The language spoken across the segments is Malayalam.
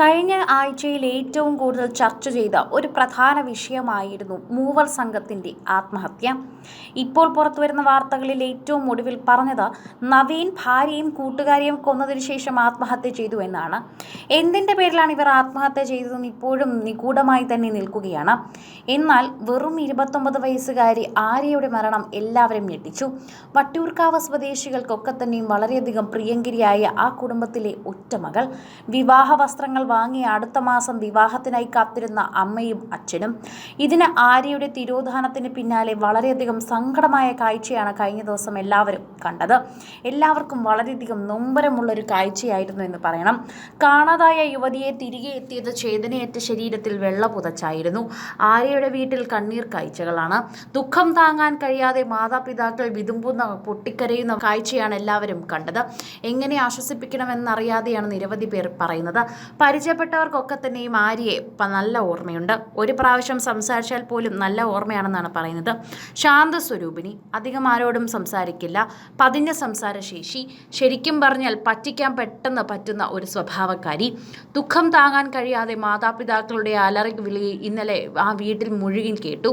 കഴിഞ്ഞ ആഴ്ചയിൽ ഏറ്റവും കൂടുതൽ ചർച്ച ചെയ്ത ഒരു പ്രധാന വിഷയമായിരുന്നു മൂവർ സംഘത്തിന്റെ ആത്മഹത്യ. ഇപ്പോൾ പുറത്തുവരുന്ന വാർത്തകളിൽ ഏറ്റവും ഒടുവിൽ പറഞ്ഞത് നവീൻ ഭാര്യയും കൂട്ടുകാരിയും കൊന്നതിന് ശേഷം ആത്മഹത്യ ചെയ്തു എന്നാണ്. എന്തിന്റെ പേരിലാണ് ഇവർ ആത്മഹത്യ ചെയ്തതെന്ന് ഇപ്പോഴും നിഗൂഢമായി തന്നെ നിൽക്കുകയാണ്. എന്നാൽ വെറും ഇരുപത്തൊമ്പത് വയസ്സുകാരി ആര്യയുടെ മരണം എല്ലാവരും ഞെട്ടിച്ചു. വട്ടിയൂർക്കാവ് സ്വദേശികൾക്കൊക്കെ തന്നെയും വളരെയധികം പ്രിയങ്കരിയായ ആ കുടുംബത്തിലെ ഒറ്റമകൾ. വിവാഹ വസ്ത്രങ്ങൾ വാങ്ങി അടുത്ത മാസം വിവാഹത്തിനായി കാത്തിരുന്ന അമ്മയും അച്ഛനും. ഇതിന് ആര്യയുടെ തിരോധാനത്തിന് പിന്നാലെ വളരെയധികം സങ്കടമായ കാഴ്ചയാണ് കഴിഞ്ഞ ദിവസം എല്ലാവരും കണ്ടത്. എല്ലാവർക്കും വളരെയധികം നൊമ്പരമുള്ളൊരു കാഴ്ചയായിരുന്നു എന്ന് പറയണം. കാണാതായ യുവതിയെ തിരികെ എത്തിയത് ചേതനയേറ്റ ശരീരത്തിൽ വെള്ള പുതച്ചായിരുന്നു. ആര്യയുടെ വീട്ടിൽ കണ്ണീർ കാഴ്ചകളാണ്. ദുഃഖം താങ്ങാൻ കഴിയാതെ മാതാപിതാക്കൾ വിതുമ്പുന്ന പൊട്ടിക്കരയുന്ന കാഴ്ചയാണ് എല്ലാവരും കണ്ടത്. എങ്ങനെ ആശ്വസിപ്പിക്കണമെന്നറിയാതെയാണ് നിരവധി പേർ പറയുന്നത്. പരിചയപ്പെട്ടവർക്കൊക്കെ തന്നെയും ആര്യയെ മാരിയെ നല്ല ഓർമ്മയുണ്ട്. ഒരു പ്രാവശ്യം സംസാരിച്ചാൽ പോലും നല്ല ഓർമ്മയാണെന്നാണ് പറയുന്നത്. ശാന്ത സ്വരൂപിണി അധികം ആരോടും സംസാരിക്കില്ല. പതിഞ്ഞ സംസാരശേഷി ശരിക്കും പറഞ്ഞാൽ പറ്റിക്കാൻ പെട്ടെന്ന് പറ്റുന്ന ഒരു സ്വഭാവക്കാരി. ദുഃഖം താങ്ങാൻ കഴിയാതെ മാതാപിതാക്കളുടെ അലറി വിളി ഇന്നലെ ആ വീട്ടിൽ മുഴുകി കേട്ടു.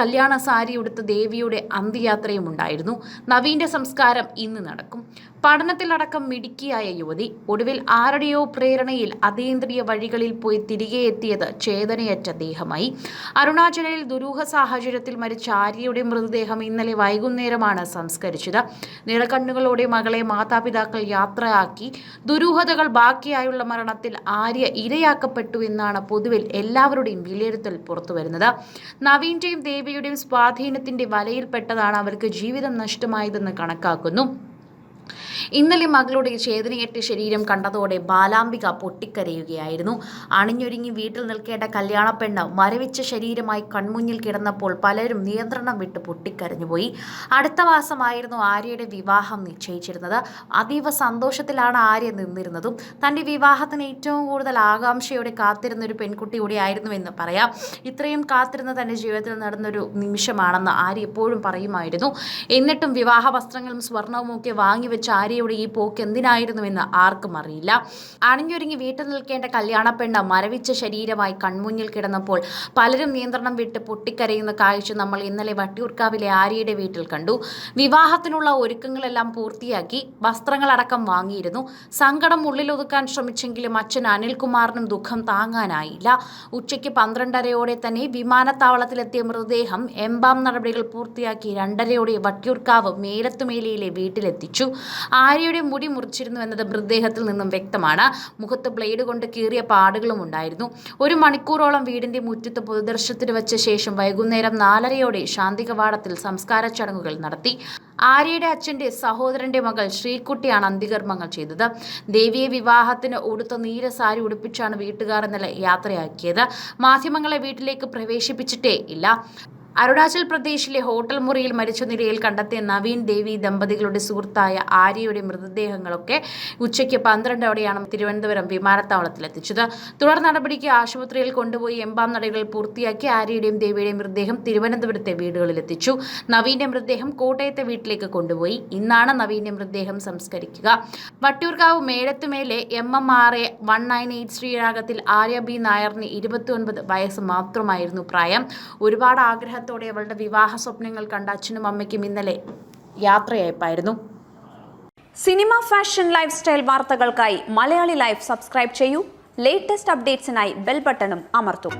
കല്യാണ സാരി ഉടുത്ത ദേവിയുടെ അന്ത്യയാത്രയും ഉണ്ടായിരുന്നു. നവീന്റെ സംസ്കാരം ഇന്ന് നടക്കും. പഠനത്തിലടക്കം മിടുക്കിയായ യുവതി ഒടുവിൽ ആരുടെയോ പ്രേരണയിൽ അതീന്ദ്രിയ വഴികളിൽ പോയി തിരികെ എത്തിയത് ചേതനയറ്റ ദേഹമായി. അരുണാചലയിൽ ദുരൂഹ സാഹചര്യത്തിൽ മരിച്ച ആര്യയുടെ മൃതദേഹം ഇന്നലെ വൈകുന്നേരമാണ് സംസ്കരിച്ചത്. നിറകണ്ണുകളോടെ മകളെ മാതാപിതാക്കൾ യാത്രയാക്കി. ദുരൂഹതകൾ ബാക്കിയായുള്ള മരണത്തിൽ ആര്യ ഇരയാക്കപ്പെട്ടു എന്നാണ് പൊതുവിൽ എല്ലാവരുടെയും വിലയിരുത്തൽ പുറത്തുവരുന്നത് നവീന്റെയും ദേവിയുടെയും സ്വാധീനത്തിന്റെ വലയിൽപ്പെട്ടതാണ് അവർക്ക് ജീവിതം നഷ്ടമായതെന്ന് കണക്കാക്കുന്നു. ഇന്നലെ മകളുടെ ചേതനയേറ്റ ശരീരം കണ്ടതോടെ ബാലാംബിക പൊട്ടിക്കരയുകയായിരുന്നു. അണിഞ്ഞൊരുങ്ങി വീട്ടിൽ നിൽക്കേണ്ട കല്യാണപ്പെണ്ണ് മരവിച്ച ശരീരമായി കൺമുന്നിൽ കിടന്നപ്പോൾ പലരും നിയന്ത്രണം വിട്ട് പൊട്ടിക്കരഞ്ഞുപോയി. അടുത്ത മാസമായിരുന്നു ആര്യയുടെ വിവാഹം നിശ്ചയിച്ചിരുന്നത്. അതീവ സന്തോഷത്തിലാണ് ആര്യ നിന്നിരുന്നതും. തന്റെ വിവാഹത്തിന് ഏറ്റവും കൂടുതൽ ആകാംക്ഷയോടെ കാത്തിരുന്ന ഒരു പെൺകുട്ടി കൂടിയായിരുന്നു എന്ന് പറയാം. ഇത്രയും കാത്തിരുന്ന തന്റെ ജീവിതത്തിൽ നടന്നൊരു നിമിഷമാണെന്ന് ആര്യ എപ്പോഴും പറയുമായിരുന്നു. എന്നിട്ടും വിവാഹ വസ്ത്രങ്ങളും സ്വർണവും ഒക്കെ വാങ്ങിവെച്ച ആര്യയുടെ ഈ പോക്ക് എന്തിനായിരുന്നുവെന്ന് ആർക്കും അറിയില്ല. അണിഞ്ഞൊരുങ്ങി വീട്ടിൽ നിൽക്കേണ്ട കല്യാണ കല്യാണപ്പെണ്ണ് മരവിച്ച ശരീരമായി കൺമുന്നിൽ കിടന്നപ്പോൾ പലരും നിയന്ത്രണം വിട്ട് പൊട്ടിക്കരയുന്ന കാഴ്ച നമ്മൾ ഇന്നലെ വട്ടിയൂർക്കാവിലെ ആര്യയുടെ വീട്ടിൽ കണ്ടു. വിവാഹത്തിനുള്ള ഒരുക്കങ്ങളെല്ലാം പൂർത്തിയാക്കി വസ്ത്രങ്ങളടക്കം വാങ്ങിയിരുന്നു. സങ്കടം ഉള്ളിലൊതുക്കാൻ ശ്രമിച്ചെങ്കിലും അച്ഛൻ അനിൽകുമാറിനും ദുഃഖം താങ്ങാനായില്ല. ഉച്ചയ്ക്ക് പന്ത്രണ്ടരയോടെ തന്നെ വിമാനത്താവളത്തിലെത്തിയ മൃതദേഹം എംബാം നടപടികൾ പൂർത്തിയാക്കി രണ്ടരയോടെ വട്ടിയൂർക്കാവ് മേലത്തുമേലിയിലെ വീട്ടിലെത്തിച്ചു. ആര്യയുടെ മുടി മുറിച്ചിരുന്നു എന്നത് മൃതദേഹത്തിൽ നിന്നും വ്യക്തമാണ്. മുഖത്ത് ബ്ലേഡ് കൊണ്ട് കീറിയ പാടുകളും ഉണ്ടായിരുന്നു. ഒരു മണിക്കൂറോളം വീടിന്റെ മുറ്റത്ത് പൊതുദർശനത്തിന് വെച്ച ശേഷം വൈകുന്നേരം നാലരയോടെ ശാന്തി കവാടത്തിൽ സംസ്കാര ചടങ്ങുകൾ നടത്തി. ആര്യയുടെ അച്ഛന്റെ സഹോദരന്റെ മകൾ ശ്രീകുട്ടിയാണ് അന്ത്യകർമ്മങ്ങൾ ചെയ്തത്. ദേവിയെ വിവാഹത്തിന് ഉടുത്ത നീല സാരി ഉടുപ്പിച്ചാണ് വീട്ടുകാർ ഇന്നലെ യാത്രയാക്കിയത്. മാധ്യമങ്ങളെ വീട്ടിലേക്ക് പ്രവേശിപ്പിച്ചിട്ടേ ഇല്ല. അരുണാചൽ പ്രദേശിലെ ഹോട്ടൽ മുറിയിൽ മരിച്ച നിലയിൽ കണ്ടെത്തിയ നവീൻ ദേവി ദമ്പതികളുടെ സുഹൃത്തായ ആര്യയുടെ മൃതദേഹങ്ങളൊക്കെ ഉച്ചയ്ക്ക് പന്ത്രണ്ടോടെയാണ് തിരുവനന്തപുരം വിമാനത്താവളത്തിലെത്തിച്ചത് തുടർ നടപടിക്ക് ആശുപത്രിയിൽ കൊണ്ടുപോയി എംബാം നടികൾ പൂർത്തിയാക്കി ആര്യയുടെയും ദേവിയുടെയും മൃതദേഹം തിരുവനന്തപുരത്തെ വീടുകളിലെത്തിച്ചു നവീന്റെ മൃതദേഹം കോട്ടയത്തെ വീട്ടിലേക്ക് കൊണ്ടുപോയി. ഇന്നാണ് നവീന്റെ മൃതദേഹം സംസ്കരിക്കുക. Vattiyoorkavu മേടത്തുമേലെ M M R A one nine eight ശ്രീരാഗത്തിൽ Arya B നായറിന് ഇരുപത്തിയൊൻപത് വയസ്സ് മാത്രമായിരുന്നു പ്രായം. ഒരുപാട് ആഗ്രഹത്തോടെ അവളുടെ വിവാഹ സ്വപ്നങ്ങൾ കണ്ട അച്ഛനും അമ്മയ്ക്കും ഇന്നലെ യാത്രയയപ്പായിരുന്നു. സിനിമ ഫാഷൻ ലൈഫ് സ്റ്റൈൽ വാർത്തകൾക്കായി മലയാളി ലൈഫ് സബ്സ്ക്രൈബ് ചെയ്യൂ. ലേറ്റസ്റ്റ് അപ്ഡേറ്റ്സിനായി ബെൽ ബട്ടണും അമർത്തൂ.